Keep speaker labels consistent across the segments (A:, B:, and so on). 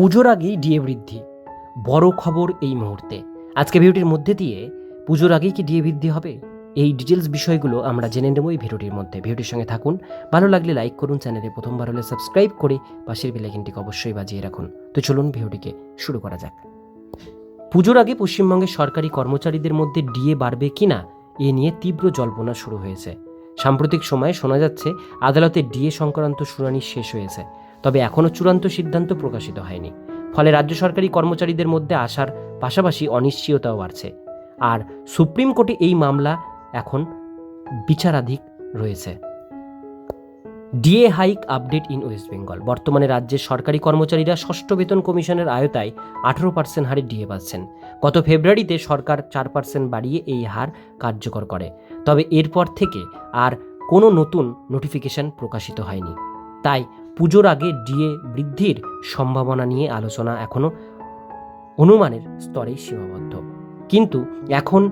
A: পুজোর আগেই ডিএ বৃদ্ধি। বড় খবর এই মুহূর্তে। আজকে ভিডিওটির মধ্যে দিয়ে পুজোর আগেই কি ডিএ বৃদ্ধি হবে? এই ডিটেলস বিষয়গুলো আমরা জেনে নেব এই ভিডিওটির মধ্যে। ভিডিওটির সঙ্গে থাকুন। ভালো লাগলে লাইক করুন, চ্যানেলে প্রথমবার হলে সাবস্ক্রাইব করে পাশের বেলাইকিনটিকে অবশ্যই বাজিয়ে রাখুন। তো চলুন ভিডিওটিকে শুরু করা যাক। পুজোর আগে পশ্চিমবঙ্গের সরকারি কর্মচারীদের মধ্যে ডিএ বাড়বে কিনা এ নিয়ে তীব্র জল্পনা শুরু হয়েছে। সাম্প্রতিক সময়ে শোনা যাচ্ছে, আদালতে ডিএ সংক্রান্ত শুনানি শেষ হয়েছে। তবে এখনও চূড়ান্ত সিদ্ধান্ত প্রকাশিত হয়নি। ফলে রাজ্য সরকারি কর্মচারীদের মধ্যে আসার পাশাপাশি অনিশ্চয়তাও বাড়ছে। আর সুপ্রিম কোর্টে এই মামলা এখন বিচারাধিক রয়েছে। DA hike update in West Bengal. বর্তমানে রাজ্যের সরকারি কর্মচারীরা ষষ্ঠ বেতন কমিশনের আয়তায় আঠারো পার্সেন্ট হারে ডিএ পাচ্ছেন। গত ফেব্রুয়ারিতে সরকার চার পার্সেন্ট বাড়িয়ে এই হার কার্যকর করে। তবে এরপর থেকে আর কোনো নতুন নোটিফিকেশন প্রকাশিত হয়নি। তাই পুজোর আগে ডিএ বৃদ্ধির সম্ভাবনা নিয়ে আলোচনা এখনও অনুমানের স্তরেই সীমাবদ্ধ। কিন্তু এখন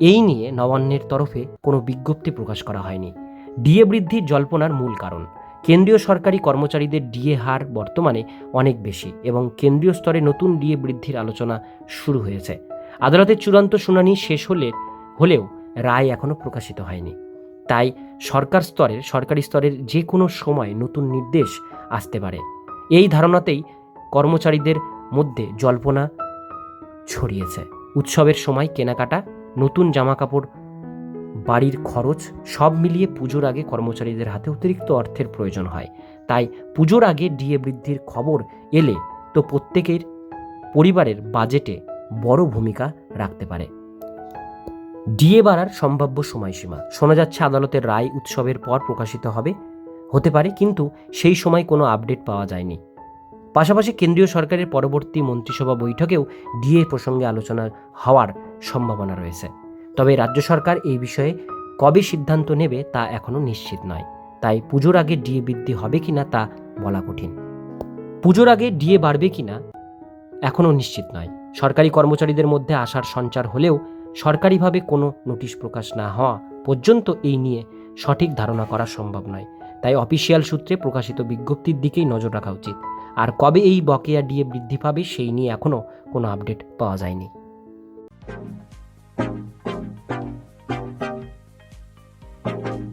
A: এই নিয়ে নবান্নের তরফে কোনো বিজ্ঞপ্তি প্রকাশ করা হয়নি। ডিএ বৃদ্ধির জল্পনার মূল কারণ, কেন্দ্রীয় সরকারি কর্মচারীদের ডিএ হার বর্তমানে অনেক বেশি এবং কেন্দ্রীয় স্তরে নতুন ডিএ বৃদ্ধির আলোচনা শুরু হয়েছে। আদালতের চূড়ান্ত শুনানি শেষ হলে, হলেও রায় এখনও প্রকাশিত হয়নি। তাই সরকার স্তরের সরকারি স্তরের যে কোনো সময় নতুন নির্দেশ আসতে পারে। এই ধারণাতেই কর্মচারীদের মধ্যে জল্পনা ছড়িয়েছে। উৎসবের সময় কেনাকাটা, নতুন জামাকাপড়, বাড়ির খরচ সব মিলিয়ে পুজোর আগে কর্মচারীদের হাতে অতিরিক্ত অর্থের প্রয়োজন হয়। তাই পুজোর আগে ডিএ বৃদ্ধির খবর এলে তো প্রত্যেকের পরিবারের বাজেটে বড় ভূমিকা রাখতে পারে। ডিএ বাড়ার সম্ভাব্য সময়সীমা। শোনা যাচ্ছে আদালতের রায় উৎসবের পর প্রকাশিত হবে। হতে পারে, কিন্তু সেই সময় কোনো আপডেট পাওয়া যায়নি। পাশাপাশি কেন্দ্রীয় সরকারের পরবর্তী মন্ত্রিসভা বৈঠকেও ডিএ প্রসঙ্গে আলোচনা হওয়ার সম্ভাবনা রয়েছে। তবে রাজ্য সরকার এই বিষয়ে কবে সিদ্ধান্ত নেবে তা এখনও নিশ্চিত নয়। তাই পুজোর আগে ডিএ বৃদ্ধি হবে কিনা তা বলা কঠিন। পুজোর আগে ডিএ বাড়বে কিনা এখনও নিশ্চিত নয়। সরকারি কর্মচারীদের মধ্যে আসার সঞ্চার হলেও সরকারিভাবে কোনো নোটিশ প্রকাশ না হওয়া পর্যন্ত এই নিয়ে সঠিক ধারণা করা সম্ভব নয়। তাই অফিসিয়াল সূত্রে প্রকাশিত বিজ্ঞপ্তির দিকেই নজর রাখা উচিত। আর কবে এই বকেয়া ডিএ বৃদ্ধি পাবে সেই নিয়ে এখনও কোনো আপডেট পাওয়া যায়নি। thank you